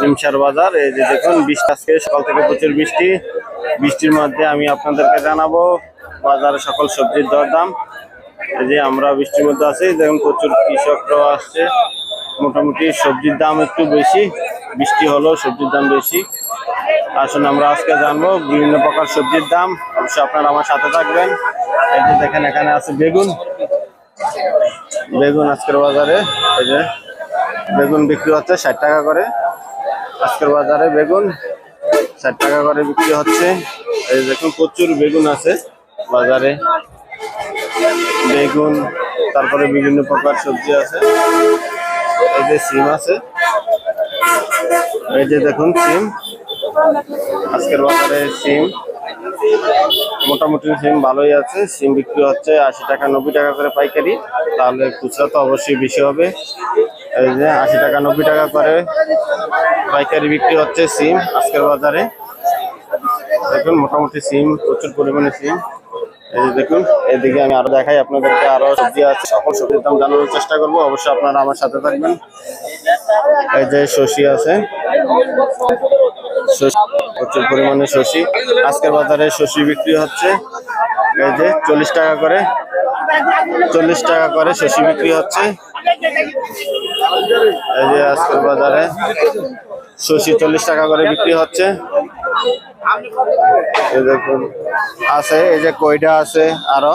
নিমসার বাজার। এই যে দেখুন, বৃষ্টি আজকে, সকাল থেকে প্রচুর বৃষ্টি। বৃষ্টির মধ্যে আমি আপনাদেরকে জানাব বাজারে সকল সবজির দরদাম। এই যে আমরা বৃষ্টির মধ্যে আছি, দেখুন, প্রচুর কৃষকরাও আসছে। মোটামুটি সবজির দাম একটু বেশি, বৃষ্টি হলেও সবজির দাম বেশি। আসুন, আমরা আজকে জানব বিভিন্ন প্রকার সবজির দাম। অবশ্যই আপনারা আমার সাথে থাকবেন। এই যে দেখেন, এখানে আছে বেগুন। বেগুন আজকের বাজারে। এই যে বেগুন বিক্রি হচ্ছে ষাট টাকা করে। আজকের বাজারে বেগুন ষাট টাকা করে বিক্রি হচ্ছে। এই দেখুন, প্রচুর বেগুন আছে বাজারে। বেগুন, তারপরে বিভিন্ন প্রকার সবজি আছে। এই যে সিম আছে। এই যে দেখুন সিম। আজকের বাজারে সিম। মোটামুটি সিম ভালোই আছে। সিম বিক্রি হচ্ছে আশি টাকা, নব্বই টাকা করে পাইকারি। তাহলে খুচরা তো অবশ্যই বেশি হবে। এই যে আশি টাকা, নব্বই টাকা করে পাইকারি বিক্রি হচ্ছে সিম আজকের বাজারে। দেখুন, মোটামুটি সিম, প্রচুর পরিমাণে সিম। এই যে দেখুন, এদিকে আমি আরও দেখাই, আপনাদেরকে আরও সবজি আছে, সকল সবজির দাম জানানোর চেষ্টা করব, অবশ্যই আপনারা আমার সাথে থাকবেন। এই যে শশি আছে। প্রচুর পরিমাণে শশি। আজকের বাজারে শশি বিক্রি হচ্ছে, এই যে চল্লিশ টাকা করে, চল্লিশ টাকা করে শশি বিক্রি হচ্ছে। এই যে আজকের বাজারে শশি চল্লিশ টাকা করে বিক্রি হচ্ছে। দেখুন, আছে, এই যে কইডা আছে আরও।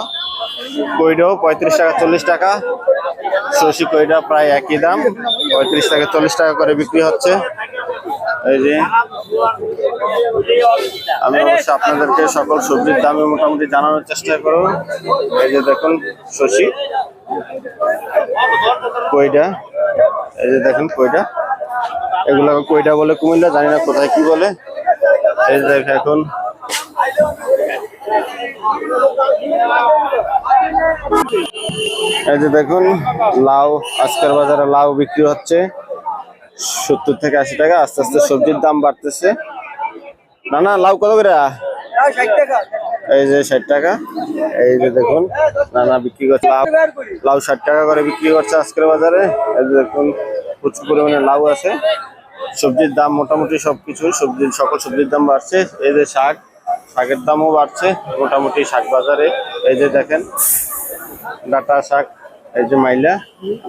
কইডাও পঁয়ত্রিশ টাকা চল্লিশ টাকা, শশি কইডা প্রায় একই দাম, পঁয়ত্রিশ টাকা চল্লিশ টাকা করে বিক্রি হচ্ছে। এই যে, আমি অবশ্যই আপনাদেরকে সকল সবজির দামে মোটামুটি জানানোর চেষ্টা করব। এই যে দেখুন, শশি, কইডা। এই যে দেখুন কইডা এগুলো কইডা বলে কুমিল্লা, জানি না কোথায় কি বলে। এই যে দেখ এখন। এই যে দেখুন, লাউ, আজকের বাজারে লাউ বিক্রি হচ্ছে সত্তর থেকে আশি টাকা। আস্তে আস্তে সবজির দাম বাড়তেছে। না না লাউ কত করে? এই যে ষাট টাকা। এই যে দেখুন, নানা বিক্রি করছে। লাউ লাউ ষাট টাকা করে বিক্রি করছে আজকের বাজারে। এই যে দেখুন। প্রচুর পরিমাণে লাউ আছে। সবজির দাম মোটামুটি সবকিছু সবজির সকল সবজির দাম বাড়ছে। এই যে শাক, শাকের দামও বাড়ছে, মোটামুটি শাক বাজারে। এই যে দেখেন, ডাটা শাক, এই যে মাইলা,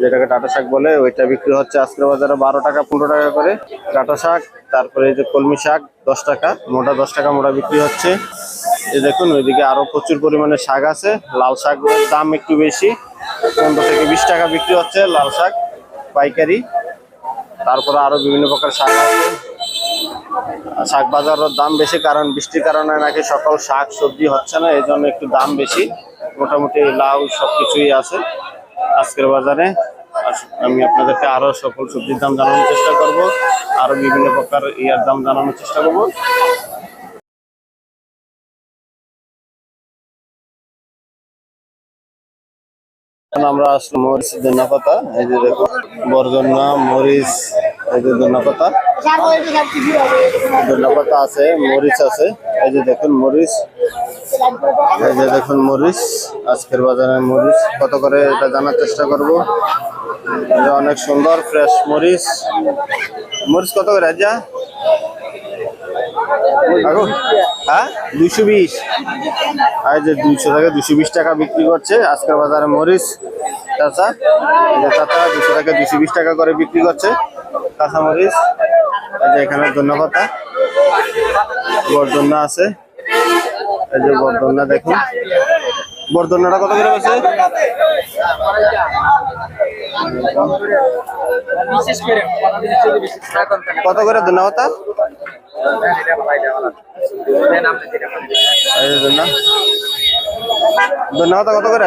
যেটাকে ডাটা শাক বলে, ওইটা বিক্রি হচ্ছে আজকের বাজারে বারো টাকা, পনেরো টাকা করে। ডাটা শাক, তারপরে এই যে কলমি শাক, দশ টাকা, মোটা দশ টাকা, মোটা বিক্রি হচ্ছে। এই দেখুন, ওইদিকে আরও প্রচুর পরিমাণে শাক আছে। লাল শাকের দাম একটু বেশি, পনেরো থেকে বিশ টাকা বিক্রি হচ্ছে লাল শাক, পাইকারি। তারপরে আরও বিভিন্ন প্রকার শাক আছে। শাক বাজারের দাম বেশি, কারণ বৃষ্টির কারণে নাকি সকল শাক সবজি হচ্ছে না, এই জন্য একটু দাম বেশি। মোটামুটি লাউ সব কিছুই আছে আজকের বাজারে। আমি আপনাদেরকে আরও সকল সবজির দাম জানানোর চেষ্টা করব, আরও বিভিন্ন প্রকার ইয়ার দাম জানানোর চেষ্টা করব। আমরা মরিচ মরিচ আছে মরিচ আছে দেখুন মরিচ। দেখুন মরিচ, আজকের বাজারে মরিচ, কত করে এটা জানার চেষ্টা করব। এটা অনেক সুন্দর ফ্রেশ মরিচ। মরিচ কত করে রাজা হ্যাঁ? দুইশো বিশ। আর এই যে টাকা দুশো বিশ টাকা বিক্রি করছে আজকের বাজারে মরিচ চাচা চাচা দুশো টাকা দুশো বিশ টাকা করে বিক্রি করছে কাঁচা মরিচ। এই যে এখানে ধন্যবাদ বরদন্না আছে। এই যে দেখুন। বরদন্নাটা কত করে আছে কত করে ধন্যবাদ ধন্যবাদ, কত করে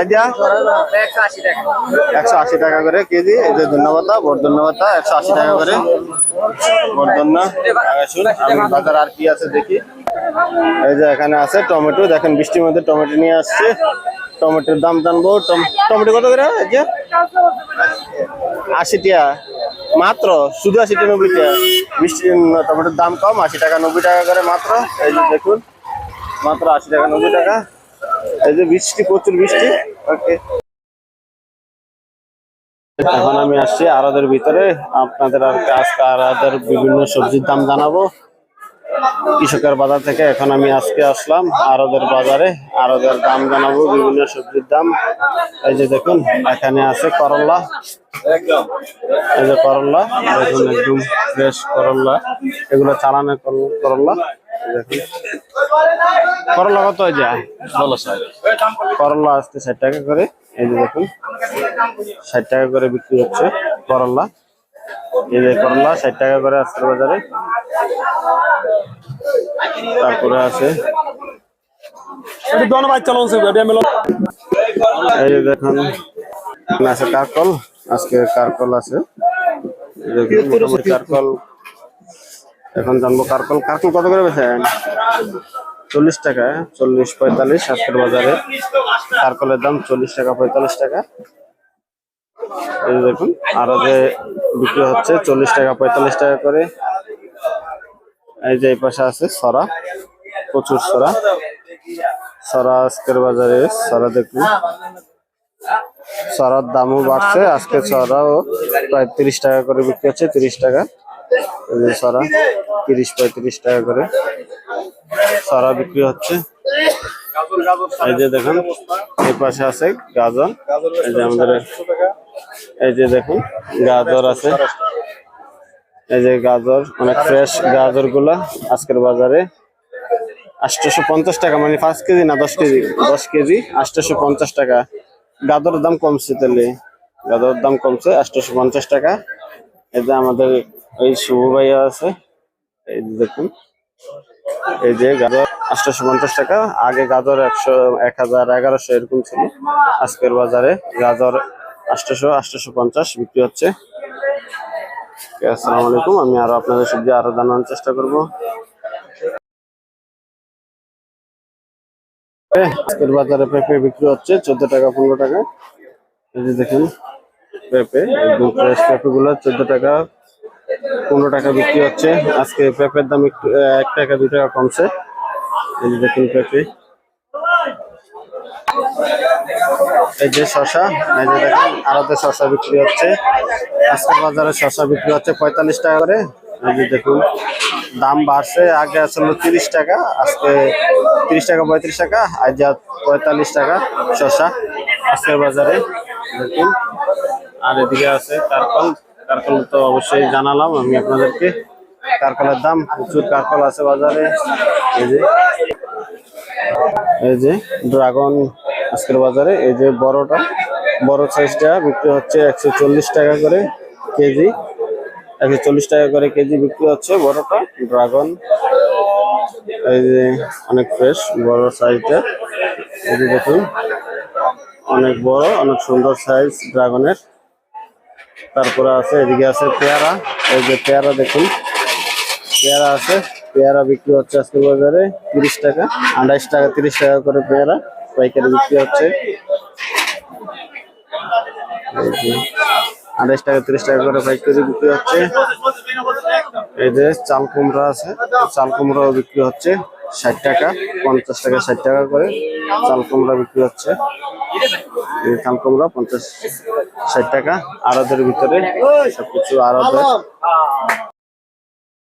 একশো আশি টাকা করে কেজি, এই যে ধন্যবাদ বরদন্যবাদ একশো আশি টাকা করে। বাজার আর কি আছে দেখি। এই যে এখানে আছে টমেটো, দেখেন বৃষ্টির মধ্যে টমেটো নিয়ে আসছে। টমেটোর দাম জানব। টম- টমেটো কত করে আশি টাকা। মাত্র শুধু আশি টাকা নব্বই টাকা বৃষ্টি টমেটোর দাম কম, আশি টাকা নব্বই টাকা করে মাত্র। এই যে দেখুন, মাত্র আশি টাকা নব্বই টাকা। এই যে বৃষ্টি প্রচুর বৃষ্টি ওকে। এখন আমি আসছি আরাদের ভিতরে। আপনাদের আর কাজ আড়াদের বিভিন্ন সবজির দাম জানাব। কৃষকের বাজার থেকে এখন আমি আজকে আসলাম আরদের বাজারে। আরদের দাম জানাব বিভিন্ন সবজির দাম। এই যে দেখুন এখানে আছে করল্লা এই যে করল্লা দেখুন একদম ফ্রেশ করল্লা এগুলো চালানো কর- করল্লা দেখুন। করল্লা কত যায় করল্লা আসতে ষাট টাকা করে। এই যে দেখুন ষাট টাকা করে বিক্রি হচ্ছে করল্লা এই যে করল্লা ষাট টাকা করে আজকের বাজারে। তারপরে আছে। এই আছে কারকল, আজকে কারকল আছে। কারকল। এখন কারকল। কারকল কত করে চল্লিশ টাকা, চল্লিশ পঁয়তাল্লিশ আজকের বাজারে। কারকলের দাম চল্লিশ টাকা, পঁয়তাল্লিশ টাকা। এই দেখুন, আরও যে বিক্রি হচ্ছে চল্লিশ টাকা, পঁয়তাল্লিশ টাকা করে। এই যে এই পাশে আছে সরা, প্রচুর সরা। সরা আজকের বাজারে, সরা দেখুন। সরার দামও বাড়ছে, আজকে সরাও প্রায় তিরিশ টাকা করে বিক্রি হচ্ছে, তিরিশ টাকা। সরা, তিরিশ, পঁয়ত্রিশ টাকা করে সরা বিক্রি হচ্ছে। এই যে দেখুন, এই পাশে আছে গাজর। এই যে আমাদের এই যে দেখুন, গাজর আছে। এই যে গাজর, অনেক ফ্রেশ গাজরগুলা আজকের বাজারে। আটশোশো পঞ্চাশ টাকা মানে পাঁচ কেজি না দশ কেজি? দশ কেজি আটশোশো পঞ্চাশ টাকা। গাজরের দাম কমছে তাহলে। গাজরের দাম কমছে আটশোশো পঞ্চাশ টাকা যে আমাদের এই শুভ ভাইয়া আছে, এই দেখুন। এই যে গাজর আটশোশো পঞ্চাশ টাকা। আগে গাজর একশো, এক হাজার এগারোশো এরকম ছিল। আজকের বাজারে গাজর আটশোশো আটশোশো পঞ্চাশ বিক্রি হচ্ছে। আসসালামু আলাইকুম। আমি আরও আপনাদের সবজি আরও জানানোর চেষ্টা করব। আজকের বাজারে পেঁপে বিক্রি হচ্ছে চোদ্দ টাকা, পনেরো টাকা। এই যে দেখুন, পেঁপে, একদম ফ্রেশ পেঁপে গুলো চোদ্দ টাকা, পনেরো টাকা বিক্রি হচ্ছে। আজকে পেঁপের দাম একটু এক টাকা, দুই টাকা কমছে। এই যে দেখুন পেঁপে। এই যে শশা, এই যে দেখুন আরতে শশা বিক্রি হচ্ছে। আজকের বাজারে শশা বিক্রি হচ্ছে পঁয়তাল্লিশ টাকা করে। এই যে দেখুন, দাম বাড়ছে, আগে আসলে তিরিশ টাকা, আজকে তিরিশ টাকা, পঁয়ত্রিশ টাকা যা পঁয়তাল্লিশ টাকা শশা আজকের বাজারে। দেখুন, আর এদিকে আছে কারকল। কারকল তো অবশ্যই জানালাম আমি আপনাদেরকে। কারকলের দাম, প্রচুর কারকল আছে বাজারে। এই যে এই যে, ড্রাগন আজকের বাজারে এই যে বড়টা, বড় সাইজটা বিক্রি হচ্ছে একশো চল্লিশ টাকা করে কেজি। একশো চল্লিশ টাকা করে কেজি বিক্রি হচ্ছে বড়টা, ড্রাগন। এই যে অনেক ফ্রেশ বড় সাইজটা এই যে দেখুন, অনেক বড়, অনেক সুন্দর সাইজ ড্রাগনের। তারপরে আছে, এদিকে আছে পেয়ারা। এই যে পেয়ারা দেখুন, পেয়ারা আছে, পেয়ারা বিক্রি হচ্ছে আজকের বাজারে তিরিশ টাকা আঠাইশ টাকা, তিরিশ টাকা করে পেয়ারা। পাইকারি বিক্রি হচ্ছে। আড়াইশ টাকা, তিরিশ টাকা করে পাইকারি বিক্রি হচ্ছে। এই যে, চাল কুমড়া আছে, চাল কুমড়াও বিক্রি হচ্ছে ষাট টাকা, পঞ্চাশ টাকা, ষাট টাকা করে চাল কুমড়া বিক্রি হচ্ছে। চাল কুমড়া পঞ্চাশ, ষাট টাকা আড়াদের ভিতরে সবকিছু আড়াদের